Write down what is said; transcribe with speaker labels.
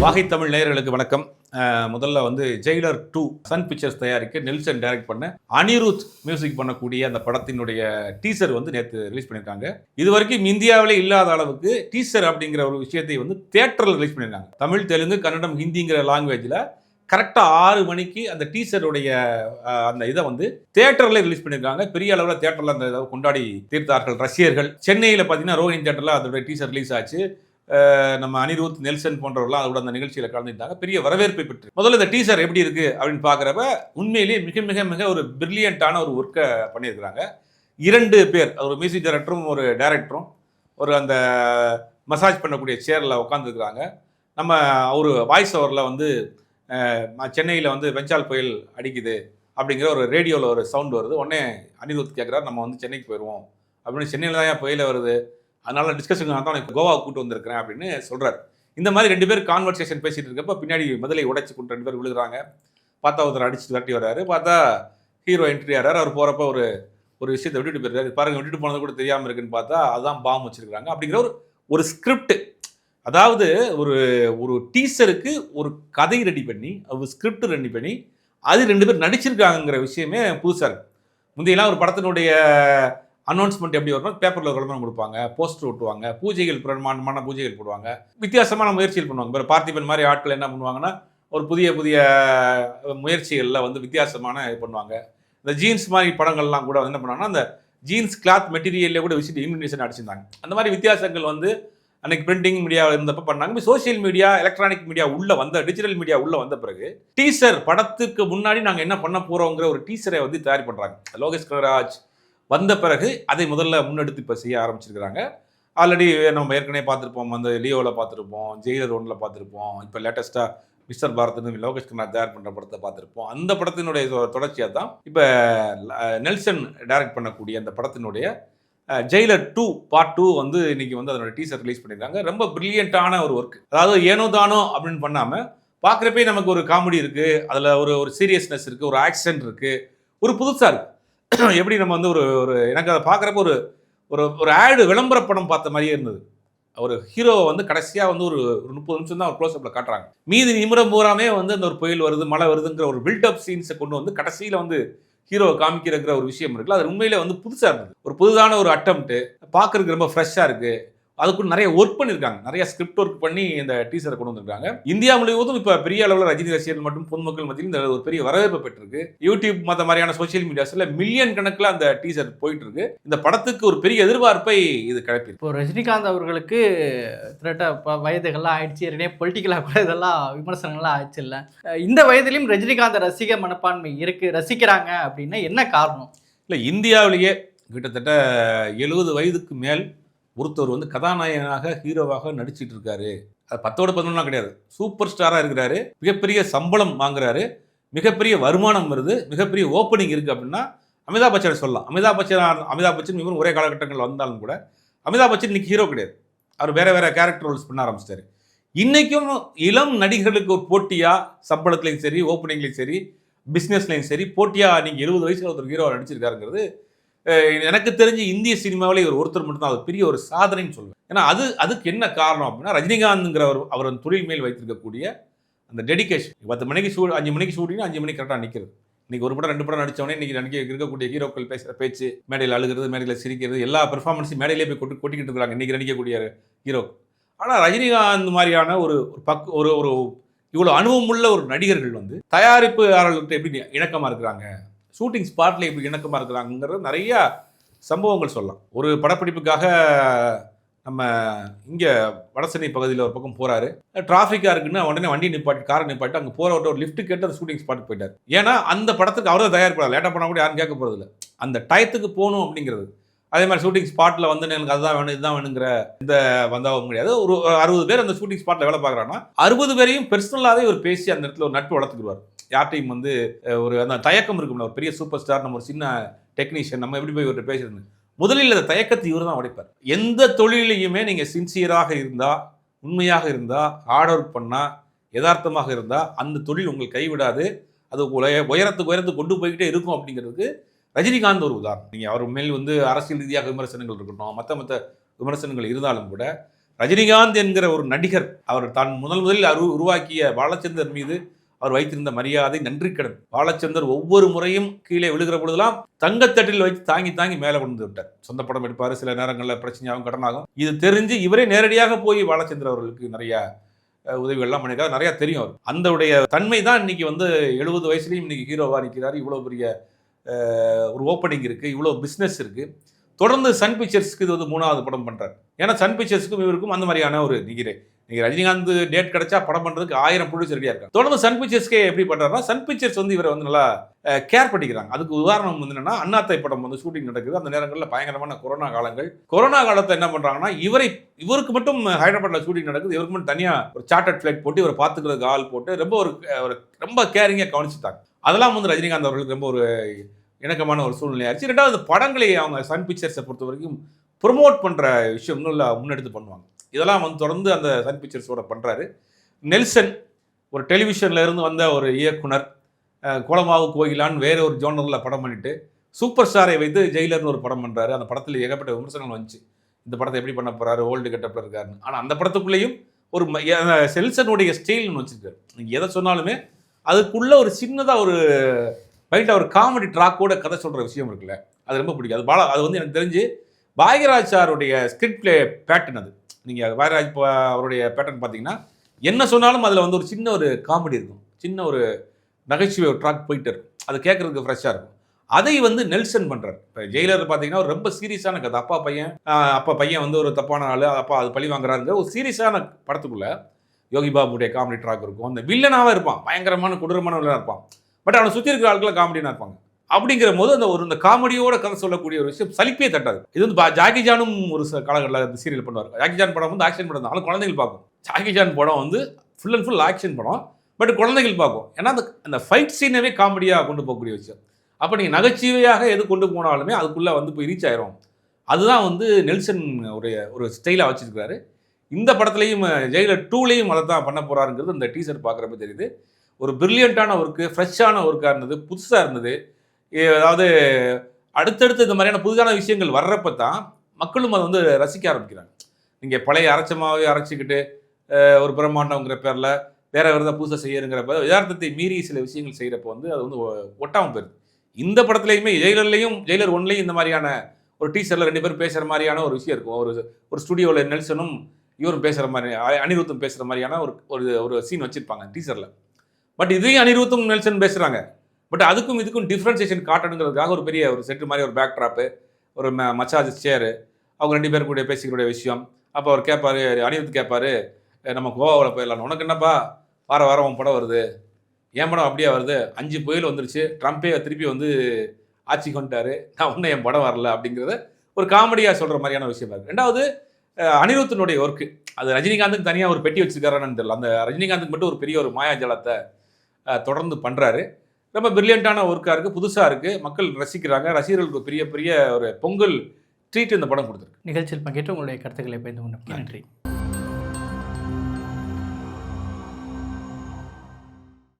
Speaker 1: வாகை தமிழ் நேயர்களுக்கு வணக்கம். முதல்ல வந்து ஜெயிலர் டூ சன் பிக்சர்ஸ் தயாரிக்க நெல்சன் டைரக்ட் பண்ண அனிருத் மியூசிக் பண்ணக்கூடிய அந்த படத்தினுடைய டீசர் வந்து நேற்று ரிலீஸ் பண்ணியிருக்காங்க இது வரைக்கும் இந்தியாவிலே இல்லாத அளவுக்கு டீசர் அப்படிங்கிற ஒரு விஷயத்தை வந்து தேட்டரில் ரிலீஸ் பண்ணியிருக்காங்க தமிழ் தெலுங்கு கன்னடம் ஹிந்திங்கிற லாங்குவேஜில் கரெக்டாக ஆறு மணிக்கு அந்த டீசருடைய அந்த இதை வந்து தேட்டரில் ரிலீஸ் பண்ணியிருக்காங்க. பெரிய அளவில் தேட்டரில் அந்த இதை கொண்டாடி தீர்த்தார்கள் ரசிகர்கள். சென்னையில் பார்த்தீங்கன்னா ரோஹின் தேட்டரில் அதோடைய டீசர் ரிலீஸ் ஆச்சு. நம்ம அனிருத் நெல்சன் போன்றவர்கள்லாம் அதோட அந்த நிகழ்ச்சியில் கலந்துட்டாங்க பெரிய வரவேற்பை பெற்று. முதல்ல இந்த டீசர் எப்படி இருக்கு அப்படின்னு பார்க்குறப்ப உண்மையிலேயே மிக மிக மிக ஒரு பிரில்லியண்ட்டான ஒரு ஒர்க்கை பண்ணியிருக்கிறாங்க. இரண்டு பேர் ஒரு மியூசிக் டைரக்டரும் ஒரு டைரக்டரும் ஒரு அந்த மசாஜ் பண்ணக்கூடிய சேரில் உட்காந்துருக்குறாங்க நம்ம அவர் வாய்ஸ் ஓவரில் வந்து சென்னையில் வந்து வெஞ்சால் புயல் அடிக்குது அப்படிங்கிற ஒரு ரேடியோவில் ஒரு சவுண்ட் வருது. உடனே அனிருத் கேட்குறாரு நம்ம வந்து சென்னைக்கு போயிடுவோம் அப்படின்னு சென்னையில் தான் ஏன் புயல வருது? அதனால டிஸ்கஷன் தான் உனக்கு கோவா கூட்டு வந்திருக்கிறேன் அப்படின்னு சொல்கிறார் இந்த மாதிரி ரெண்டு பேர் கான்வர்சேஷன் பேசிகிட்டு இருக்கப்போ பின்னாடி முதலை உடைச்சி கொண்டு ரெண்டு பேர் விழுகிறாங்க. பார்த்தா ஒருத்தர் அடிச்சு தட்டி வர்றாரு. பார்த்தா ஹீரோ என்ட்ரி ஆகிறார் அவர் போகிறப்ப ஒரு ஒரு விஷயத்தை விட்டுட்டு போயிருக்காரு பாருங்க விட்டுட்டு போனது கூட தெரியாமல் இருக்குன்னு பார்த்தா அதான் பாம் வச்சிருக்காங்க அப்படிங்கிற ஒரு ஒரு ஸ்கிரிப்ட் அதாவது ஒரு ஒரு டீசருக்கு ஒரு கதை ரெடி பண்ணி ஒரு ஸ்கிரிப்ட் ரெடி பண்ணி அது ரெண்டு பேர் நடிச்சிருக்காங்கிற விஷயமே புதுசாக இருக்குது முந்தையெல்லாம் ஒரு படத்தினுடைய அனௌன்ஸ்மெண்ட் எப்படி வரணும் பேப்பரில் ஒரு விளம்பரம் கொடுப்பாங்க போஸ்டர் ஒட்டுவாங்க பூஜைகள் பிரமாண்டமான பூஜைகள் போடுவாங்க வித்தியாசமான முயற்சிகள் பண்ணுவாங்க. இப்போ பார்த்திபன் மாதிரி ஆட்கள் என்ன பண்ணுவாங்கன்னா ஒரு புதிய புதிய முயற்சிகளில் வந்து வித்தியாசமான இது பண்ணுவாங்க. இந்த ஜீன்ஸ் மாதிரி படங்கள்லாம் கூட என்ன பண்ணுவாங்கன்னா அந்த ஜீன்ஸ் கிளாத் மெட்டீரியல்லே கூட விசிட் இன்விடேஷன் அடிச்சிருந்தாங்க. அந்த மாதிரி வித்தியாசங்கள் வந்து அன்னைக்கு பிரிண்டிங் மீடியா இருந்தப்ப பண்ணாங்க. சோஷியல் மீடியா எலக்ட்ரானிக் மீடியா உள்ள வந்த டிஜிட்டல் மீடியா உள்ள வந்த பிறகு டீசர் படத்துக்கு முன்னாடி நாங்க என்ன பண்ண போறோங்கிற ஒரு டீசரை வந்து தயார் பண்றாங்க. லோகேஷ் கனராஜ் வந்த பிறகு அதை முதல்ல முன்னெடுத்து இப்போ செய்ய ஆரம்பிச்சிருக்கிறாங்க. ஆல்ரெடி நம்ம ஏற்கனவே பார்த்துருப்போம் அந்த லியோவில் பார்த்துருப்போம் ஜெயிலர் ஒன்றில் பார்த்துருப்போம். இப்போ லேட்டஸ்ட்டாக மிஸ்டர் பாரத்னு லோகேஷ் கண்ணா தயார் பண்ணுற படத்தை பார்த்துருப்போம். அந்த படத்தினுடைய தொடர்ச்சியாக தான் இப்போ நெல்சன் டைரக்ட் பண்ணக்கூடிய அந்த படத்தினுடைய ஜெயிலர் டூ பார்ட் டூ வந்து இன்னைக்கு வந்து அதனோட டீசர் ரிலீஸ் பண்ணியிருக்காங்க. ரொம்ப பிரில்லியண்ட்டான ஒரு ஒர்க் அதாவது ஏனோ தானோ அப்படின்னு பண்ணாமல் பார்க்குறப்பே நமக்கு ஒரு காமெடி இருக்குது அதில் ஒரு ஒரு சீரியஸ்னஸ் இருக்குது ஒரு ஆக்சிடென்ட் இருக்குது ஒரு புதுசாக இருக்குது எப்படி நம்ம வந்து ஒரு ஒரு எனக்கு அதை பார்க்குறப்ப ஒரு ஒரு ஒரு ஆடு விளம்பர படம் பார்த்த மாதிரியே இருந்தது. ஒரு ஹீரோவை வந்து கடைசியாக வந்து ஒரு ஒரு முப்பது நிமிஷம் தான் ஒரு க்ளோஸ்அப்பில் காட்டுறாங்க. மீதி நிமிடம் பூராமே வந்து அந்த ஒரு புயல் வருது மழை வருதுங்கிற ஒரு பில்டப் சீன்ஸை கொண்டு வந்து கடைசியில் வந்து ஹீரோவை காமிக்கிறங்கிற ஒரு விஷயம் இருக்குல்ல அது உண்மையிலே வந்து புதுசாக இருந்தது. ஒரு புதுதான ஒரு அட்டம்ப்ட்டு பார்க்கறதுக்கு ரொம்ப ஃப்ரெஷ்ஷாக இருக்குது அதுக்குள்ள நிறைய ஒர்க் பண்ணியிருக்காங்க. நிறைய ஸ்கிரிப்ட் ஒர்க் பண்ணி இந்த டீசரை கொண்டு வந்திருக்காங்க. இந்தியா முழுவதும் இப்போ பெரிய அளவில் ரஜினி ரசிகர்கள் மற்றும் பொதுமக்கள் மத்தியில் இந்த ஒரு பெரிய வரவேற்பு பெற்றிருக்கு. யூடியூப் மற்ற மாதிரியான சோஷியல் மீடியாஸில் மில்லியன் கணக்கில் அந்த டீசர் போயிட்டு இருக்கு இந்த படத்துக்கு ஒரு பெரிய எதிர்பார்ப்பை இது கிளப்பியிருக்கு.
Speaker 2: இப்போ ரஜினிகாந்த் அவர்களுக்கு திரட்ட வயதுகள்லாம் ஆயிடுச்சு. ஏற்கனவே பொலிட்டிக்கலாக கூட இதெல்லாம் விமர்சனங்கள்லாம் ஆயிடுச்சு இல்லை. இந்த வயதிலையும் ரஜினிகாந்த் ரசிக மனப்பான்மை இருக்கு. ரசிக்கிறாங்க அப்படின்னா என்ன காரணம்?
Speaker 1: இல்லை இந்தியாவிலேயே கிட்டத்தட்ட எழுபது வயதுக்கு மேல் ஒருத்தர் வந்து கதாநாயகனாக ஹீரோவாக நடிச்சிட்டு இருக்காரு அது பத்தோட பதினொன்றுலாம் கிடையாது. சூப்பர் ஸ்டாராக இருக்கிறாரு. மிகப்பெரிய சம்பளம் வாங்குறாரு. மிகப்பெரிய வருமானம் வருது. மிகப்பெரிய ஓப்பனிங் இருக்குது அப்படின்னா அமிதாப் பச்சனை சொல்லலாம். அமிதாப் பச்சன் அமிதாப் பச்சன் இவரும் ஒரே காலகட்டங்கள் வந்தாலும் கூட அமிதாப் பச்சன் இன்னைக்கு ஹீரோ கிடையாது. அவர் வேற வேற கேரக்டர் ரோல்ஸ் பண்ண ஆரம்பிச்சிட்டாரு. இன்றைக்கும் இளம் நடிகர்களுக்கு ஒரு போட்டியாக சம்பளத்துலையும் சரி ஓப்பனிங்லேயும் சரி பிஸ்னஸ்லையும் சரி போட்டியாக நீங்கள் எழுபது வயசுல ஒருத்தர் ஹீரோ நடிச்சிருக்காருங்கிறது எனக்கு தெரிஞ்சு இந்திய சினிமாவிலே இவர் ஒருத்தர் மட்டும்தான். அது பெரிய ஒரு சாதனைன்னு சொல்லுவேன் ஏன்னா அது அதுக்கு என்ன காரணம் அப்படின்னா ரஜினிகாந்த்ங்கிறவர் அவர் அந்த தொழில் மேல் வைத்திருக்கக்கூடிய அந்த டெடிகேஷன் பத்து மணிக்கு சூ அஞ்சு மணிக்கு ஷூட்டிங் அஞ்சு மணிக்கு கரெக்டாக நிற்கிறது இன்னைக்கு ஒரு படம் ரெண்டு படம் நடித்தவனே இன்னைக்கு நடிக்க இருக்கக்கூடிய ஹீரோக்கள் பேசுகிற பேச்சு மேடையில் அழுகிறது மேடையில் சிரிக்கிறது எல்லா பெர்ஃபார்மன்ஸையும் மேடையிலே போய் கொட்டி கொட்டிக்கிட்டு இருக்காங்க இன்றைக்கி நடிக்கக்கூடிய ஹீரோ ஆனால் ரஜினிகாந்த் மாதிரியான ஒரு ஒரு பக் ஒரு ஒரு இவ்வளோ அனுபவமுள்ள ஒரு நடிகர்கள் வந்து தயாரிப்பு தயாரிப்புயாளர்கள்ட்ட எப்படி இணக்கமாக இருக்கிறாங்க? ஷூட்டிங் ஸ்பாட்டில் எப்படி இணக்கமாக இருக்கிறாங்கிறது நிறைய சம்பவங்கள் சொல்லலாம். ஒரு படப்பிடிப்புக்காக நம்ம இங்கே வடசென்னை பகுதியில் ஒரு பக்கம் போகிறாரு டிராஃபிக்காக இருக்குன்னு உடனே வண்டி நிப்பாட்டி காரை நிப்பாட்டி அங்கே போகிற ஒரு லிஃப்ட் கேட்டு அந்த ஷூட்டிங் ஸ்பாட் போயிட்டார். ஏன்னா அந்த படத்துக்கு அவரே தயார் தயாரிப்பாளர் லேட்டாக போனால் கூட யாரும் கேட்க போகிறதில்ல அந்த டயத்துக்கு போகணும் அப்படிங்கிறது. அதே மாதிரி ஷூட்டிங் ஸ்பாட்டில் வந்து எனக்கு அதுதான் வேணும் இதுதான் வேணுங்கிற இந்த வந்தாவும் முடியாது. ஒரு அறுபது பேர் அந்த ஷூட்டிங் ஸ்பாட்டில் வேலை பார்க்குறாங்கன்னா அறுபது பேரையும் பர்சனலாகவே ஒரு பேசி அந்த இடத்துல ஒரு நட்பு வளர்த்துக்குவார் யார்ட்டையும் வந்து ஒரு அந்த தயக்கம் இருக்கும்ல ஒரு பெரிய சூப்பர் ஸ்டார் நம்ம ஒரு சின்ன டெக்னீஷியன் நம்ம எப்படி போய் இவர்கிட்ட பேசுறது? முதலில் அந்த தயக்கத்தை இவர் தான் உடைப்பார். எந்த தொழிலையுமே நீங்கள் சின்சியராக இருந்தால் உண்மையாக இருந்தால் ஹார்ட் ஒர்க் பண்ணால் யதார்த்தமாக இருந்தால் அந்த தொழில் உங்களை கைவிடாது. அது உலக உயரத்துக்கு உயரத்துக்கு கொண்டு போய்கிட்டே இருக்கும் அப்படிங்கிறதுக்கு ரஜினிகாந்த் ஒரு உதாரணம். நீங்கள் அவர் மேல் வந்து அரசியல் ரீதியாக விமர்சனங்கள் இருக்கட்டும் மற்ற மற்ற விமர்சனங்கள் இருந்தாலும் கூட ரஜினிகாந்த் என்கிற ஒரு நடிகர் அவர் தான் முதல் முதலில் அரு உருவாக்கிய பாலச்சந்தர் மீது அவர் வைத்திருந்த மரியாதை நன்றி கடன். பாலச்சந்தர் ஒவ்வொரு முறையும் கீழே விழுகிற பொழுதெல்லாம் தங்கத்தட்டில் வைத்து தாங்கி தாங்கி மேலே கொண்டு வந்து விட்டார். சொந்த படம் எடுப்பார் சில நேரங்களில் பிரச்சனையாகும் கடனாகும் இது தெரிஞ்சு இவரே நேரடியாக போய் பாலச்சந்தர் அவர்களுக்கு நிறைய உதவிகள்லாம் பண்ணியிருக்காரு. நிறைய தெரியும் அவர் அந்த உடைய தன்மை தான் இன்னைக்கு வந்து எழுபது வயசுலையும் இன்னைக்கு ஹீரோவாக நிற்கிறார் இவ்வளோ பெரிய ஒரு ஓப்பனிங் இருக்குது இவ்வளோ பிஸ்னஸ் இருக்குது தொடர்ந்து சன் பிக்சர்ஸ்க்கு இது வந்து மூணாவது படம் பண்ணுறாரு ஏன்னா சன் பிக்சர்ஸுக்கும் இவருக்கும் அந்த மாதிரியான ஒரு நிகிரே. நீங்கள் ரஜினிகாந்த் டேட் கிடைச்சா படம் பண்ணுறதுக்கு ஆயிரம் ப்ரொடியூசர் ரெடியாக இருக்காங்க. தொடர்ந்து சன் பிக்சர்ஸ்க்கே எப்படி பண்ணுறாருன்னா சன் பிக்சர்ஸ் வந்து இவரை வந்து நல்லா கேர் பண்ணிக்கிறாங்க. அதுக்கு உதாரணம் வந்து என்னன்னா அண்ணாத்தை படம் வந்து ஷூட்டிங் நடக்குது. அந்த நேரங்களில் பயங்கரமான கொரோனா காலங்கள். கொரோனா காலத்தை என்ன பண்ணுறாங்கன்னா இவரை இவருக்கு மட்டும் ஹைதராபாத்தில் ஷூட்டிங் நடக்குது. இவருக்கு மட்டும் தனியாக ஒரு சார்ட்டர்ட் ஃப்ளைட் போட்டு இவரை பார்த்துக்கிறதுக்கு ஆள் போட்டு ரொம்ப ஒரு ரொம்ப கேரிங்காக கவனிச்சுட்டாங்க. அதெல்லாம் வந்து ரஜினிகாந்த் அவர்களுக்கு ரொம்ப ஒரு இணக்கமான ஒரு சூழ்நிலையாச்சு ரெண்டாவது படங்களை அவங்க சன் பிக்சர்ஸை பொறுத்த வரைக்கும் ப்ரொமோட் பண்ணுற விஷயம்னு இல்லை முன்னெடுத்து பண்ணுவாங்க. இதெல்லாம் வந்து தொடர்ந்து அந்த சன் பிக்சர்ஸோட பண்ணுறாரு நெல்சன் ஒரு டெலிவிஷன்ல இருந்து வந்த ஒரு இயக்குனர் கோலமாவு கோயிலான்னு வேற ஒரு ஜோனரில் படம் பண்ணிட்டு சூப்பர் ஸ்டாரை வைத்து ஜெயிலர்னு ஒரு படம் பண்ணுறாரு அந்த படத்தில் ஏகப்பட்ட விமர்சனங்கள் வந்துச்சு. இந்த படத்தை எப்படி பண்ண போகிறாரு ஓல்டு கெட்டப்பில் இருக்காருன்னு. ஆனால் அந்த படத்துக்குள்ளேயும் ஒரு செல்சனுடைய ஸ்டைல்னு வச்சுருக்காரு. நீங்கள் எதை சொன்னாலுமே அதுக்குள்ளே ஒரு சின்னதாக ஒரு மைண்டில் ஒரு காமெடி ட்ராக்கோட கதை சொல்கிற விஷயம் இருக்குல்ல. அது ரொம்ப பிடிக்கும். அது பாலா அது வந்து எனக்கு தெரிஞ்சு பாக்யராஜ் சாருடைய ஸ்கிரிப்ட் பிளே பேட்டர்ன் அது நீங்கள் வாயராஜ் இப்போ அவருடைய பேட்டர்ன் பார்த்தீங்கன்னா என்ன சொன்னாலும் அதில் வந்து ஒரு சின்ன ஒரு காமெடி இருக்கும். சின்ன ஒரு நகைச்சுவை ஒரு ட்ராக் போயிட்டு இருக்கும். அது கேட்குறதுக்கு ஃப்ரெஷ்ஷாக இருக்கும். அதை வந்து நெல்சன் பண்ணுறார் இப்போ ஜெயிலர் பார்த்தீங்கன்னா ஒரு ரொம்ப சீரியஸான கதை. அப்பா பையன் அப்பா பையன் வந்து ஒரு தப்பான ஆள். அப்பா அது பழி வாங்குறாருங்க ஒரு சீரியஸான படத்துக்குள்ளே யோகி பாபுடைய காமெடி ட்ராக் இருக்கும். அந்த வில்லனாகவே இருப்பான். பயங்கரமான கொடூரமான வில்லனாக இருப்பான். பட் அவனை சுற்றி இருக்கிற ஆட்கள் காமெடியாக இருப்பாங்க. அப்படிங்கிற போது அந்த ஒரு இந்த காமெடியோட கதை சொல்லக்கூடிய ஒரு விஷயம் சலிப்பே தட்டாது. இது வந்து ஜாக்கி ஜானும் ஒரு காலகட்டத்தில் அந்த சீரியல் பண்ணுவார். ஜாக்கி ஜான் படம் வந்து ஆக்ஷன் படம் தான். ஆனால் குழந்தைகள் பார்க்கும். ஜாக்கி ஜான் படம் வந்து ஃபுல் அண்ட் ஃபுல் ஆக்ஷன் படம். பட் குழந்தைகள் பார்க்கும். ஏன்னா அந்த அந்த ஃபைட் சீனவே காமெடியாக கொண்டு போகக்கூடிய விஷயம். அப்போ நீங்கள் நகைச்சுவையாக எது கொண்டு போனாலுமே அதுக்குள்ளே வந்து போய் ரீச் ஆயிரும். அதுதான் வந்து நெல்சன் உடைய ஒரு ஸ்டைலாக வச்சிருக்காரு இந்த படத்துலையும் ஜெயிலர் டூலையும் அதை தான் பண்ண போகிறாருங்கிறது இந்த டீசர் பார்க்குறப்ப தெரியுது. ஒரு பிரில்லியண்ட்டான ஒர்க்கு ஃப்ரெஷ்ஷான ஒர்க்காக இருந்தது புதுசாக இருந்தது. அதாவது அடுத்தடுத்து இந்த மாதிரியான புதுதான விஷயங்கள் வர்றப்ப தான் மக்களும் அதை வந்து ரசிக்க ஆரம்பிக்கிறாங்க. நீங்கள் பழைய அரைச்சமாகவே அரைச்சிக்கிட்டு ஒரு பிரம்மாண்டங்கிற பேரில் வேற வேறு ஏதாவது புதுசாக செய்யறங்கிறப்ப யதார்த்தத்தை மீறி சில விஷயங்கள் செய்கிறப்ப வந்து அது வந்து ஒட்டாமல் போயிருது. இந்த படத்துலையுமே ஜெயிலர்லையும் ஜெயிலர் ஒன்லையும் இந்த மாதிரியான ஒரு டீச்சரில் ரெண்டு பேரும் பேசுகிற மாதிரியான ஒரு விஷயம் இருக்கும். ஒரு ஒரு ஸ்டுடியோவில் நெல்சனும் இவரும் பேசுகிற மாதிரி அனிருத்தும் பேசுகிற மாதிரியான ஒரு ஒரு ஒரு சீன் வச்சுருப்பாங்க டீச்சரில் பட் இதையும் அனிருத்தும் நெல்சன் பேசுகிறாங்க பட் அதுக்கும் இதுக்கும் டிஃப்ரென்சியேஷன் காட்டணுங்கிறதுக்காக ஒரு பெரிய ஒரு செட்டு மாதிரி ஒரு பேக் ட்ராப்பு ஒரு ம மச்சாஜ் சேரு அவங்க ரெண்டு பேரும் கூட பேசிக்கிற விஷயம். அப்போ அவர் கேட்பாரு அனிருத் கேட்பாரு நம்ம கோவாவில் போயிடலாம். உனக்கு என்னப்பா? வார வாரம் உன் படம் வருது. என் படம் அப்படியே வருது? அஞ்சு புயல் வந்துருச்சு. ட்ரம்ப்பே திருப்பி வந்து ஆட்சி கொண்டாரு நான் ஒன்றும் என் படம் வரல. அப்படிங்கிறத ஒரு காமெடியாக சொல்கிற மாதிரியான விஷயம் இருக்குது ரெண்டாவது அனிருத்தினுடைய ஒர்க்கு அது ரஜினிகாந்துக்கு தனியாக ஒரு பெட்டி வச்சுருக்காரான்னு தெரியல. அந்த ரஜினிகாந்துக்கு மட்டும் ஒரு பெரிய ஒரு மாயாஜலத்தை தொடர்ந்து பண்ணுறாரு ரொம்ப பிரில்லியண்ட்டான ஒர்க்காக இருக்குது புதுசாக இருக்குது மக்கள் ரசிக்கிறாங்க. ரசிகர்களுக்கு பெரிய பெரிய ஒரு பொங்கல் ட்ரீட் இந்த படம் கொடுத்துருக்கு.
Speaker 2: நிகழ்ச்சியில் பங்கேற்று உங்களுடைய கருத்துக்களை பயந்து கொண்டு நன்றி.